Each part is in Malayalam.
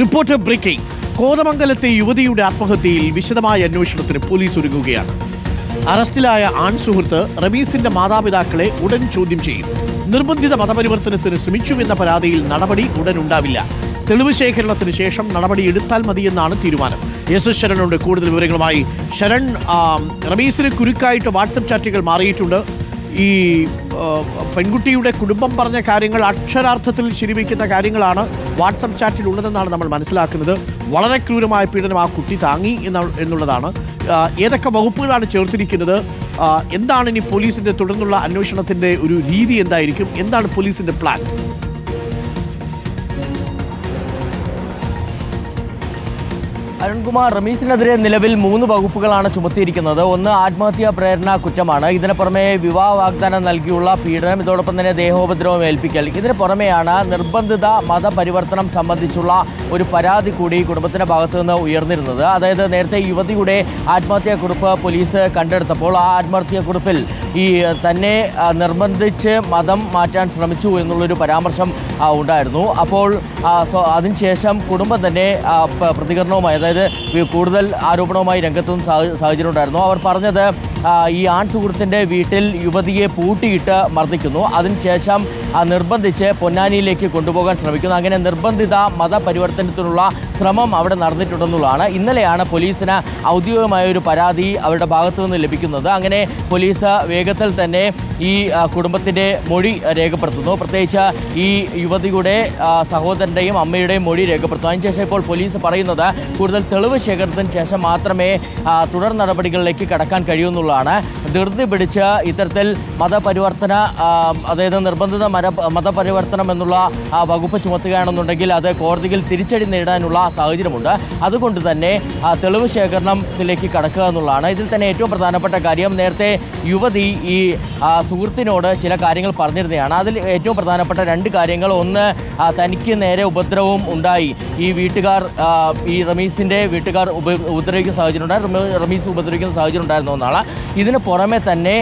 Reporter breaking. കോതമംഗലത്തെ യുവതിയുടെ ആത്മഹത്യയിൽ വിശദമായ അന്വേഷണത്തിന് പോലീസ് ഒരുങ്ങുകയാണ്. അറസ്റ്റിലായ ആൺസുഹൃത്ത് റമീസിന്റെ മാതാപിതാക്കളെ ഉടൻ ചോദ്യം ചെയ്യും. നിർബന്ധിത മതപരിവർത്തനത്തിന് ശ്രമിച്ചുവെന്ന പരാതിയിൽ നടപടി ഉടൻ ഉണ്ടാവില്ല തെളിവ് ശേഖരണത്തിന് ശേഷം നടപടി എടുത്താൽ മതിയെന്നാണ് തീരുമാനം. എസ് എസ് ശരണുണ്ട്. കൂടുതൽ വിവരങ്ങളുമായി ശരൺ റമീസിന് കുരുക്കായിട്ട് വാട്സപ്പ് ചാറ്റുകൾ മാറിയിട്ടുണ്ട്. ഈ പെൺകുട്ടിയുടെ കുടുംബം പറഞ്ഞ കാര്യങ്ങൾ അക്ഷരാർത്ഥത്തിൽ ശരിവയ്ക്കുന്ന കാര്യങ്ങളാണ് വാട്സപ്പ് ചാറ്റിൽ ഉള്ളതെന്നാണ് നമ്മൾ മനസ്സിലാക്കുന്നത്. വളരെ ക്രൂരമായ പീഡനം ആ കുട്ടി താങ്ങി എന്ന എന്നുള്ളതാണ്. ഏതൊക്കെ വകുപ്പുകളാണ് ചേർത്തിരിക്കുന്നത്? എന്താണ് ഇനി പോലീസിന്റെ തുടർന്നുള്ള അന്വേഷണത്തിന്റെ ഒരു രീതി എന്തായിരിക്കും? എന്താണ് പോലീസിന്റെ പ്ലാൻ? അരുൺകുമാർ റമീസിനെതിരെ നിലവിൽ മൂന്ന് വകുപ്പുകളാണ് ചുമത്തിയിരിക്കുന്നത്. ഒന്ന് ആത്മഹത്യാ പ്രേരണ കുറ്റമാണ്. ഇതിന് പുറമെ വിവാഹ വാഗ്ദാനം നൽകിയുള്ള പീഡനം ഇതോടൊപ്പം തന്നെ ദേഹോപദ്രവം ഏൽപ്പിക്കൽ. ഇതിന് പുറമെയാണ് നിർബന്ധിത മതപരിവർത്തനം സംബന്ധിച്ചുള്ള ഒരു പരാതി കൂടി കുടുംബത്തിന്റെ ഭാഗത്തുനിന്ന് ഉയർന്നിരുന്നത്. അതായത് നേരത്തെ യുവതിയുടെ ആത്മഹത്യാ കുറിപ്പ് പോലീസ് കണ്ടെടുത്തപ്പോൾ ആ ആത്മഹത്യാ കുറിപ്പിൽ ഈ തന്നെ നിർബന്ധിച്ച് മതം മാറ്റാൻ ശ്രമിച്ചു എന്നുള്ളൊരു പരാമർശം ഉണ്ടായിരുന്നു. അപ്പോൾ അതിനുശേഷം കുടുംബം തന്നെ പ്രതികരണവുമായി അതായത് വി- കൂടുതൽ ആരോപണവുമായി രംഗത്തും സാഹ- സാഹചര്യം ഉണ്ടായിരുന്നു അവർ പറഞ്ഞത് ഈ ആൺ സുഹൃത്തിന്റെ വീട്ടിൽ യുവതിയെ പൂട്ടിയിട്ട് മർദ്ദിക്കുന്നു. അതിനുശേഷം നിർബന്ധിച്ച് പൊന്നാനിയിലേക്ക് കൊണ്ടുപോകാൻ ശ്രമിക്കുന്നു. അങ്ങനെ നിർബന്ധിത മതപരിവർത്തനത്തിനുള്ള ശ്രമം അവിടെ നടന്നിട്ടുണ്ടെന്നുള്ളതാണ്. ഇന്നലെയാണ് പോലീസിന് ഔദ്യോഗികമായ ഒരു പരാതി അവരുടെ ഭാഗത്തു നിന്ന് ലഭിക്കുന്നത്. അങ്ങനെ പോലീസ് വേഗത്തിൽ തന്നെ ഈ കുടുംബത്തിന്റെ മൊഴി രേഖപ്പെടുത്തുന്നു. പ്രത്യേകിച്ച് ഈ യുവതിയുടെ സഹോദരന്റെയും അമ്മയുടെയും മൊഴി രേഖപ്പെടുത്തുന്നു. അതിനുശേഷം ഇപ്പോൾ പോലീസ് പറയുന്നത് കൂടുതൽ തെളിവ് ശേഖരണത്തിന് ശേഷം മാത്രമേ തുടർ നടപടികളിലേക്ക് കടക്കാൻ കഴിയുന്നുള്ളതാണ് ധൃതി പിടിച്ച് ഇത്തരത്തിൽ മതപരിവർത്തന അതായത് നിർബന്ധിത മര മതപരിവർത്തനം എന്നുള്ള വകുപ്പ് ചുമത്തുകയാണെന്നുണ്ടെങ്കിൽ അത് കോടതിയിൽ തിരിച്ചടി നേടാനുള്ള സാഹചര്യമുണ്ട്. അതുകൊണ്ട് തന്നെ തെളിവ് ശേഖരണത്തിലേക്ക് കടക്കുക എന്നുള്ളതാണ് ഇതിൽ തന്നെ ഏറ്റവും പ്രധാനപ്പെട്ട കാര്യം. നേരത്തെ യുവതി ഈ സുഹൃത്തിനോട് ചില കാര്യങ്ങൾ പറഞ്ഞിരുന്നതാണ്. അതിൽ ഏറ്റവും പ്രധാനപ്പെട്ട രണ്ട് കാര്യങ്ങൾ. ഒന്ന് തനിക്ക് നേരെ ഉപദ്രവവും ഉണ്ടായി. ഈ വീട്ടുകാർ ഈ റമീസിന്റെ വീട്ടുകാർ ഉപ ഉപദ്രവിക്കുന്ന സാഹചര്യം ഉണ്ടായിരുന്നു റമീ- റമീസ് ഉപദ്രവിക്കുന്ന സാഹചര്യം ഉണ്ടായിരുന്നു എന്നാണ് ഇതിന് പുറമെ തന്നെ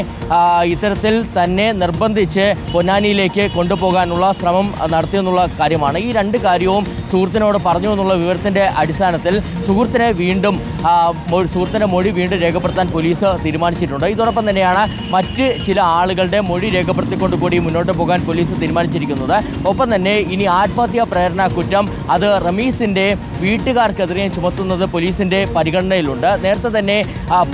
ഇത്തരത്തിൽ തന്നെ നിർബന്ധിച്ച് പൊന്നാനിയിലേക്ക് കൊണ്ടുപോകാനുള്ള ശ്രമം നടത്തിയെന്നുള്ള കാര്യമാണ്. ഈ രണ്ട് കാര്യവും സുഹൃത്തിനോട് പറഞ്ഞു എന്നുള്ള വിവരത്തിന്റെ അടിസ്ഥാനത്തിൽ സുഹൃത്തിനെ വീണ്ടും സുഹൃത്തിന്റെ മൊഴി വീണ്ടും രേഖപ്പെടുത്താൻ പോലീസ് തീരുമാനിച്ചിട്ടുണ്ട്. ഇതോടൊപ്പം തന്നെയാണ് മറ്റ് ചില ആളുകളുടെ മൊഴി രേഖപ്പെടുത്തിക്കൊണ്ട് കൂടി മുന്നോട്ട് പോകാൻ പോലീസ് തീരുമാനിച്ചിരിക്കുന്നത്. ഒപ്പം തന്നെ ഇനി ആത്മഹത്യാ പ്രേരണ കുറ്റം അത് റമീസിന്റെ വീട്ടുകാർക്കെതിരെയും ചുമത്തുന്നത് പോലീസിന്റെ പരിഗണനയിലുണ്ട്. നേരത്തെ തന്നെ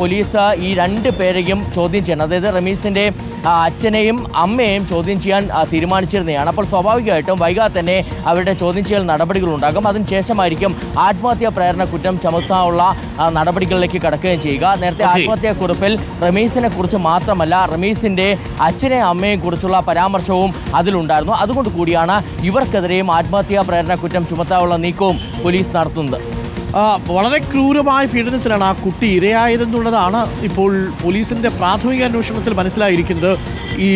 പോലീസ് ഈ രണ്ട് പേരെയും ചോദ്യം ചെയ്യണം. അതായത് റമീസിന്റെ അച്ഛനെയും അമ്മയെയും ചോദ്യം ചെയ്യാൻ തീരുമാനിച്ചിരുന്നതാണ്. അപ്പോൾ സ്വാഭാവികമായിട്ടും വൈകാതെ തന്നെ അവരുടെ ചോദ്യം ചെയ്യൽ നടപടികൾ ഉണ്ടാകും അതിനുശേഷമായിരിക്കും ആത്മഹത്യാ പ്രേരണ കുറ്റം ചുമത്താനുള്ള നടപടികളിലേക്ക് കടക്കുകയും ചെയ്യുക. നേരത്തെ. ആത്മഹത്യാ കുറിപ്പിൽ റമീസിനെ കുറിച്ച് മാത്രമല്ല റമീസിന്റെ അച്ഛനെയും അമ്മയെയും കുറിച്ചുള്ള പരാമർശവും അതിലുണ്ടായിരുന്നു. അതുകൊണ്ട് കൂടിയാണ് ഇവർക്കെതിരെയും ആത്മഹത്യാ പ്രേരണ കുറ്റം ചുമത്താനുള്ള നീക്കവും പോലീസ് നടത്തുന്നത്. വളരെ ക്രൂരമായ പീഡനത്തിലാണ് ആ കുട്ടി ഇരയായതെന്നുള്ളതാണ് ഇപ്പോൾ പോലീസിന്റെ പ്രാഥമിക അന്വേഷണത്തിൽ മനസ്സിലായിരിക്കുന്നത്. ഈ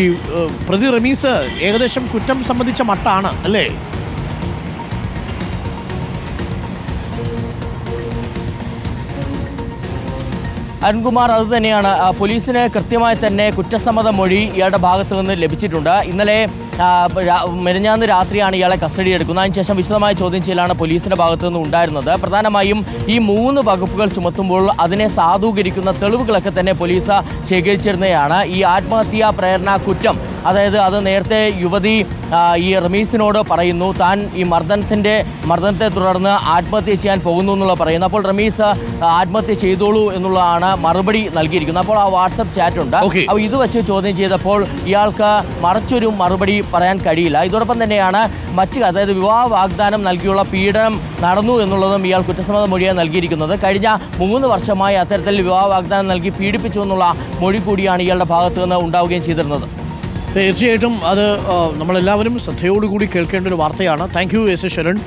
പ്രതി റമീസ് ഏകദേശം കുറ്റം സംബന്ധിച്ച മട്ടാണ് അല്ലേ? അരുൺകുമാർ അത് തന്നെയാണ്. പോലീസിന് കൃത്യമായി തന്നെ കുറ്റസമ്മത മൊഴി ഇയാളുടെ ഭാഗത്ത് നിന്ന് ലഭിച്ചിട്ടുണ്ട്. ഇന്നലെ മെരിഞ്ഞാന്ന് രാത്രിയാണ് ഇയാളെ കസ്റ്റഡി എടുക്കുന്നത്. അതിനുശേഷം വിശദമായ ചോദ്യം ചെയ്യലാണ് പോലീസിന്റെ ഭാഗത്ത് നിന്ന് ഉണ്ടായിരുന്നത്. പ്രധാനമായും ഈ മൂന്ന് വകുപ്പുകൾ ചുമത്തുമ്പോൾ അതിനെ സാധൂകരിക്കുന്ന തെളിവുകളൊക്കെ തന്നെ പോലീസ് ശേഖരിച്ചിരുന്നതാണ്. ഈ ആത്മഹത്യാ പ്രേരണ കുറ്റം അതായത് അത് നേരത്തെ യുവതി ഈ റമീസിനോട് പറയുന്നു താൻ ഈ മർദ്ദനത്തിന്റെ മർദ്ദനത്തെ തുടർന്ന് ആത്മഹത്യ ചെയ്യാൻ പോകുന്നു എന്നുള്ള പറയുന്നു. അപ്പോൾ റമീസ് ആത്മഹത്യ ചെയ്തോളൂ എന്നുള്ളതാണ് മറുപടി നൽകിയിരിക്കുന്നത്. അപ്പോൾ ആ വാട്സപ്പ് ചാറ്റ് ഉണ്ട് അപ്പോൾ ഇത് വെച്ച് ചോദ്യം ചെയ്തപ്പോൾ ഇയാൾക്ക് മറച്ചൊരു മറുപടി പറയാൻ കഴിയില്ല. ഇതോടൊപ്പം തന്നെയാണ് മറ്റ് അതായത് വിവാഹ വാഗ്ദാനം നൽകിയുള്ള പീഡനം നടന്നു എന്നുള്ളതും ഇയാൾ കുറ്റസമ്മത മൊഴിയാൻ നൽകിയിരിക്കുന്നത്. കഴിഞ്ഞ മൂന്ന് വർഷമായി അത്തരത്തിൽ വിവാഹ വാഗ്ദാനം നൽകി പീഡിപ്പിച്ചു എന്നുള്ള മൊഴി കൂടിയാണ് ഇയാളുടെ ഭാഗത്തു നിന്ന് ഉണ്ടാവുകയും ചെയ്തിരുന്നത്. തീർച്ചയായിട്ടും അത് നമ്മളെല്ലാവരും ശ്രദ്ധയോടുകൂടി കേൾക്കേണ്ട ഒരു വാർത്തയാണ്. Thank you S A Sharan.